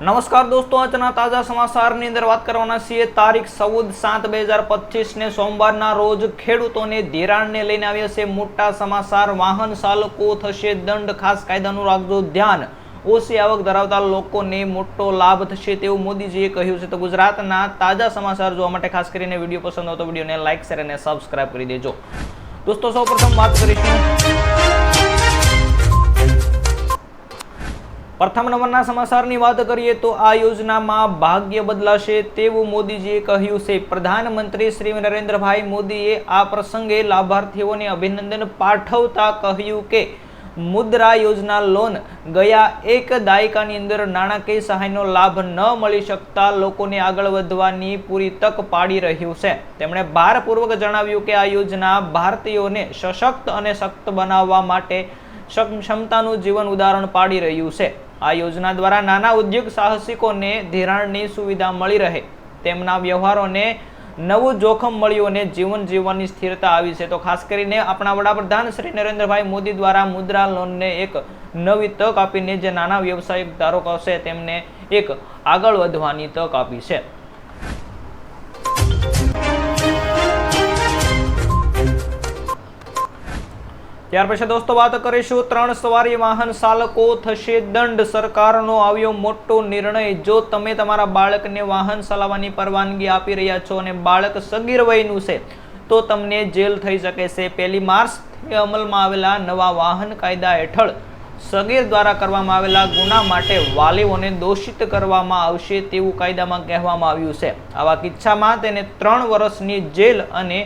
નમસ્કાર દોસ્તો, આજના તાજા સમાચારની અંદર વાત કરવાના છીએ. તારીખ ચૌદ સાત બે હજાર પચીસને સોમવારના રોજ ખેડૂતોને ધિરાણને લઈને આવ્યા છે મોટા સમાચાર. વાહન ચાલકો થશે દંડ, ખાસ કાયદાનું રાખજો ધ્યાન. ઓછી આવક ધરાવતા લોકોને મોટો લાભ થશે તેવું મોદીજીએ કહ્યું છે. તો ગુજરાતના તાજા સમાચાર જોવા માટે ખાસ કરીને વીડિયો પસંદ હોય તો વિડીયોને લાઇક શેર અને સબસ્ક્રાઇબ કરી દેજો. દોસ્તો, સૌપ્રથમ વાત કરીશું. પ્રથમ નંબરના સમાચારની વાત કરીએ તો આ યોજનામાં ભાગ્ય બદલાશે તેવું મોદીજીએ કહ્યું છે. પ્રધાનમંત્રી શ્રી નરેન્દ્રભાઈ મોદીએ આ પ્રસંગે લાભાર્થીઓને અભિનંદન પાઠવતા કહ્યું કે, મુદ્રા યોજના લોન ગયા એક દાયકાની અંદર નાણાકીય સહાયનો લાભ ન મળી શકતા લોકોને આગળ વધવાની પૂરી તક પાડી રહ્યું છે. તેમણે ભારપૂર્વક જણાવ્યું કે આ યોજના ભારતીયોને સશક્ત અને શક્ત બનાવવા માટે ક્ષમતાનું જીવન ઉદાહરણ પાડી રહ્યું છે. આ યોજના દ્વારા નાના ઉદ્યોગ સાહસિકોને ધિરાણની સુવિધા મળી રહે. તેમના વ્યવહારોને નવું જોખમ મળ્યું અને જીવન જીવવાની સ્થિરતા આવી છે. તો ખાસ કરીને આપણા વડાપ્રધાન શ્રી નરેન્દ્રભાઈ મોદી દ્વારા મુદ્રા લોનને એક નવી તક આપીને જે નાના વ્યવસાયિક ધારકો છે તેમને એક આગળ વધવાની તક આપી છે. ત્યાર પછી દોસ્તો વાત કરીશું ત્રણ સવારી વાહન ચાલકો થશે દંડ. સરકારનો આવ્યો મોટો નિર્ણય. જો તમે તમારા બાળકને વાહન ચલાવવાની પરવાનગી આપી રહ્યા છો અને બાળક સગીર વયનું છે, તો તમને જેલ થઈ શકે છે. પહેલી માર્ચથી અમલમાં આવેલા નવા વાહન કાયદા હેઠળ સગીર દ્વારા કરવામાં આવેલા ગુના માટે વાલીઓને દોષિત કરવામાં આવશે તેવું કાયદામાં કહેવામાં આવ્યું છે. આવા કિસ્સામાં તેને ત્રણ વર્ષની જેલ અને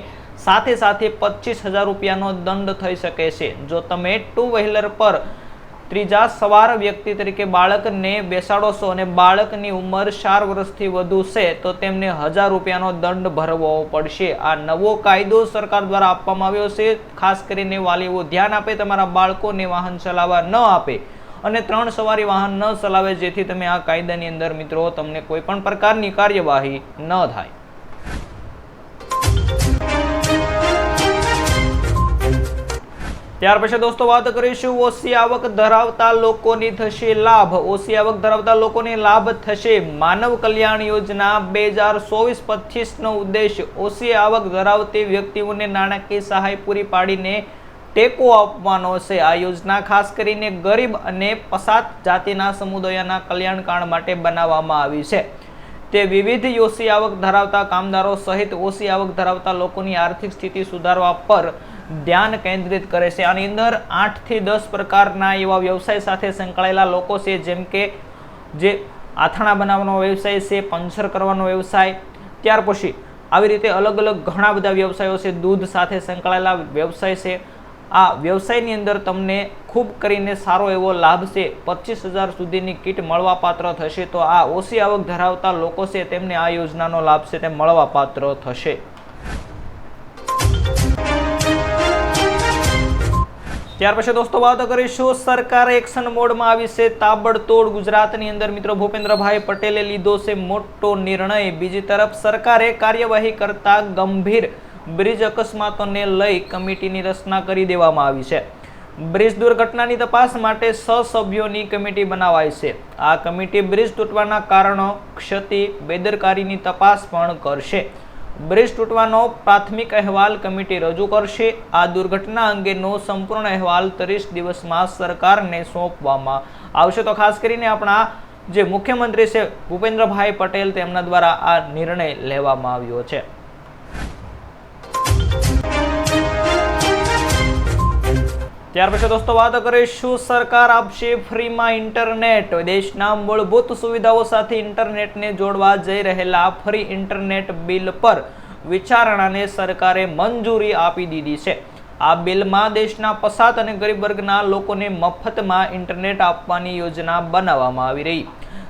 સાથે સાથે પચીસ હજાર રૂપિયાનો દંડ થઈ શકે છે. જો તમે ટુ વ્હીલર પર ત્રીજા સવાર વ્યક્તિ તરીકે બાળકને બેસાડો છો અને બાળકની ઉંમર ચાર વર્ષથી વધુ છે, તો તેમને હજાર રૂપિયાનો દંડ ભરવો પડશે. આ નવો કાયદો સરકાર દ્વારા આપવામાં આવ્યો છે. ખાસ કરીને વાલીઓ ધ્યાન આપે, તમારા બાળકોને વાહન ચલાવવા ન આપે અને ત્રણ સવારી વાહન ન ચલાવે, જેથી તમે આ કાયદાની અંદર મિત્રો તમને કોઈ પણ પ્રકારની કાર્યવાહી ન થાય. ત્યાર પછી દોસ્તો વાત કરીશું ઓછી આવક ધરાવતા લોકોની થશે લાભ. ઓછી આવક ધરાવતા લોકોને લાભ થશે માનવ કલ્યાણ યોજના બે હજાર ચોવીસ પચીસનો ઉદ્દેશ. ઓછી આવક ધરાવતી વ્યક્તિઓને નાણાકીય સહાય પૂરી પાડીને ટેકો આપવાનો છે. આ યોજના ખાસ કરીને ગરીબ અને પસાત જાતિના સમુદાયોના કલ્યાણકાળ માટે બનાવવામાં આવી છે. તે વિવિધ ઓછી આવક ધરાવતા કામદારો સહિત ઓછી આવક ધરાવતા લોકોની આર્થિક સ્થિતિ સુધારવા પર ધ્યાન કેન્દ્રિત કરે છે. આની અંદર આઠથી દસ પ્રકારના એવા વ્યવસાય સાથે સંકળાયેલા લોકો છે, જેમ કે જે આથાણા બનાવવાનો વ્યવસાય છે, પંચર કરવાનો વ્યવસાય. ત્યાર પછી આવી રીતે અલગ અલગ ઘણા બધા વ્યવસાયો છે, દૂધ સાથે સંકળાયેલા વ્યવસાય છે. આ વ્યવસાયની અંદર તમને ખૂબ કરીને સારો એવો લાભ છે. પચીસ હજાર સુધીની કીટ મળવાપાત્ર થશે. તો આ ઓછી આવક ધરાવતા લોકો છે, તેમને આ યોજનાનો લાભ છે, તે મળવાપાત્ર થશે. ત્યાર પછી દોસ્તો વાત કરીશું સરકાર એક્શન મોડમાં આવી છે તાબડતોડ ગુજરાતની અંદર. મિત્રો ભૂપેન્દ્રભાઈ પટેલે લીધો છે મોટો નિર્ણય. બીજી તરફ સરકારે કાર્યવાહી કરતા ગંભીર બ્રિજ અકસ્માતોને લઈ કમિટીની રચના કરી દેવામાં આવી છે. બ્રિજ દુર્ઘટનાની તપાસ માટે છ સભ્યોની કમિટી બનાવાઈ છે. આ કમિટી બ્રિજ તૂટવાના કારણો ક્ષતિ, બેદરકારીની તપાસ પણ કરશે. બ્રિજ તૂટવાનો પ્રાથમિક અહેવાલ કમિટી રજૂ કરશે. આ દુર્ઘટના અંગેનો સંપૂર્ણ અહેવાલ ત્રીસ દિવસમાં સરકારને સોંપવામાં આવશે. તો ખાસ કરીને આપણા જે મુખ્યમંત્રી છે ભૂપેન્દ્રભાઈ પટેલ તેમના દ્વારા આ નિર્ણય લેવામાં આવ્યો છે. ત્યાર પછી દોસ્તો વાત કરીશું સરકાર આપશે ફ્રીમાં ઇન્ટરનેટ. દેશના મૂળભૂત સુવિધાઓ સાથે ઇન્ટરનેટને જોડવા જઈ રહેલા ફ્રી ઇન્ટરનેટ બિલ પર વિચારણાને સરકારે મંજૂરી આપી દીધી છે. આ બિલમાં દેશના પસાત અને ગરીબ વર્ગના લોકોને મફતમાં ઇન્ટરનેટ આપવાની યોજના બનાવવામાં આવી રહી.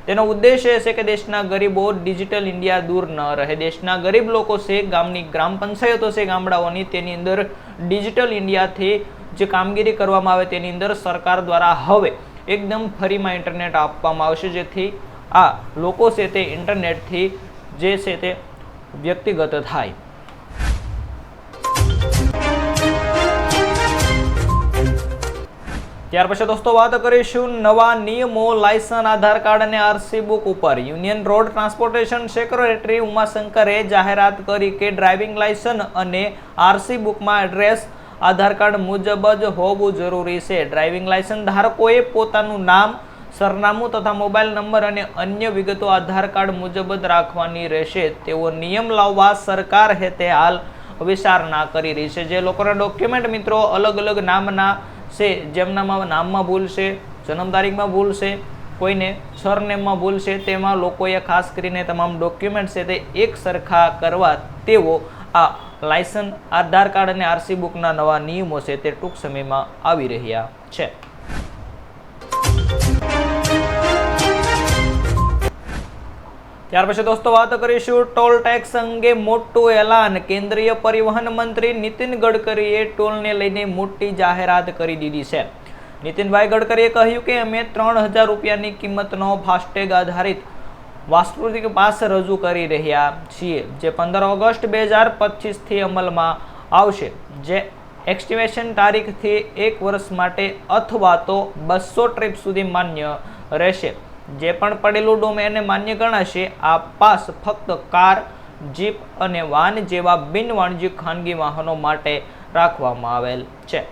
તેનો ઉદ્દેશ એ છે કે દેશના ગરીબો ડિજિટલ ઇન્ડિયા દૂર ન રહે. દેશના ગરીબ લોકો છે, ગામની ગ્રામ પંચાયતો છે, ગામડાઓની, તેની અંદર ડિજિટલ ઇન્ડિયાથી જે કામગીરી કરવામાં આવે તેની અંદર સરકાર દ્વારા હવે એકદમ ફરીમાં ઇન્ટરનેટ આપવામાં આવશે, જેથી આ લોકો છે તે ઇન્ટરનેટથી જે છે તે વ્યક્તિગત થાય. ત્યાર પછી દોસ્તો વાત કરીશું નવા નિયમો લાયસન્સ આધાર કાર્ડ અને આરસી બુક ઉપર. યુનિયન રોડ ટ્રાન્સપોર્ટેશન સેક્રેટરી ઉમાશંકરે જાહેરાત કરી કે ડ્રાઇવિંગ લાયસન્સ અને આરસી બુકમાં એડ્રેસ આધાર કાર્ડ મુજબ જ હોવું જરૂરી છે. ડ્રાઇવિંગ લાયસન્સ ધારકોએ પોતાનું નામ, સરનામું તથા મોબાઈલ નંબર અને અન્ય વિગતો આધાર કાર્ડ મુજબ જ રાખવાની રહેશે. તેવો નિયમ લાવવા સરકાર હેતે હાલ વિચારણા કરી રહી છે. જે લોકોના ડોક્યુમેન્ટ મિત્રો અલગ અલગ નામના છે, જેમનામાં નામમાં ભૂલ છે, જન્મ તારીખમાં ભૂલ છે, કોઈને સરનેમમાં ભૂલ છે, તેમાં લોકોએ ખાસ કરીને તમામ ડોક્યુમેન્ટ છે તે એક સરખા કરવા તેવો આ લાયસન્સ, આધાર કાર્ડ અને આરસી બુકના નવા નિયમો છે તે ટૂંક સમયમાં આવી રહ્યા છે. ત્યાર પછી દોસ્તો વાત કરીશું ટોલ ટેક્સ અંગે મોટું એલાન. કેન્દ્રીય પરિવહન મંત્રી નીતિન ગડકરીએ ટોલને લઈને મોટી જાહેરાત કરી દીધી છે. નીતિનભાઈ ગડકરીએ કહ્યું કે અમે ત્રણ હજાર રૂપિયાની કિંમતનો ફાસ્ટેગ આધારિત વાસ્તુતિક પાસ રજૂ કરી રહ્યા છીએ, જે પંદર ઓગસ્ટ બે હજાર પચીસથી અમલમાં આવશે, જે એક્ટિવેશન તારીખથી એક વર્ષ માટે અથવા તો બસો ટ્રીપ સુધી માન્ય રહેશે. જે પણ પડેલું ડોમેન માન્ય ગણાશે, આ પાસ ફક્ત કાર, જીપ અને વાન જેવા બિન વાણિજ્યિક ખાનગી વાહનો માટે રાખવામાં આવેલ છે.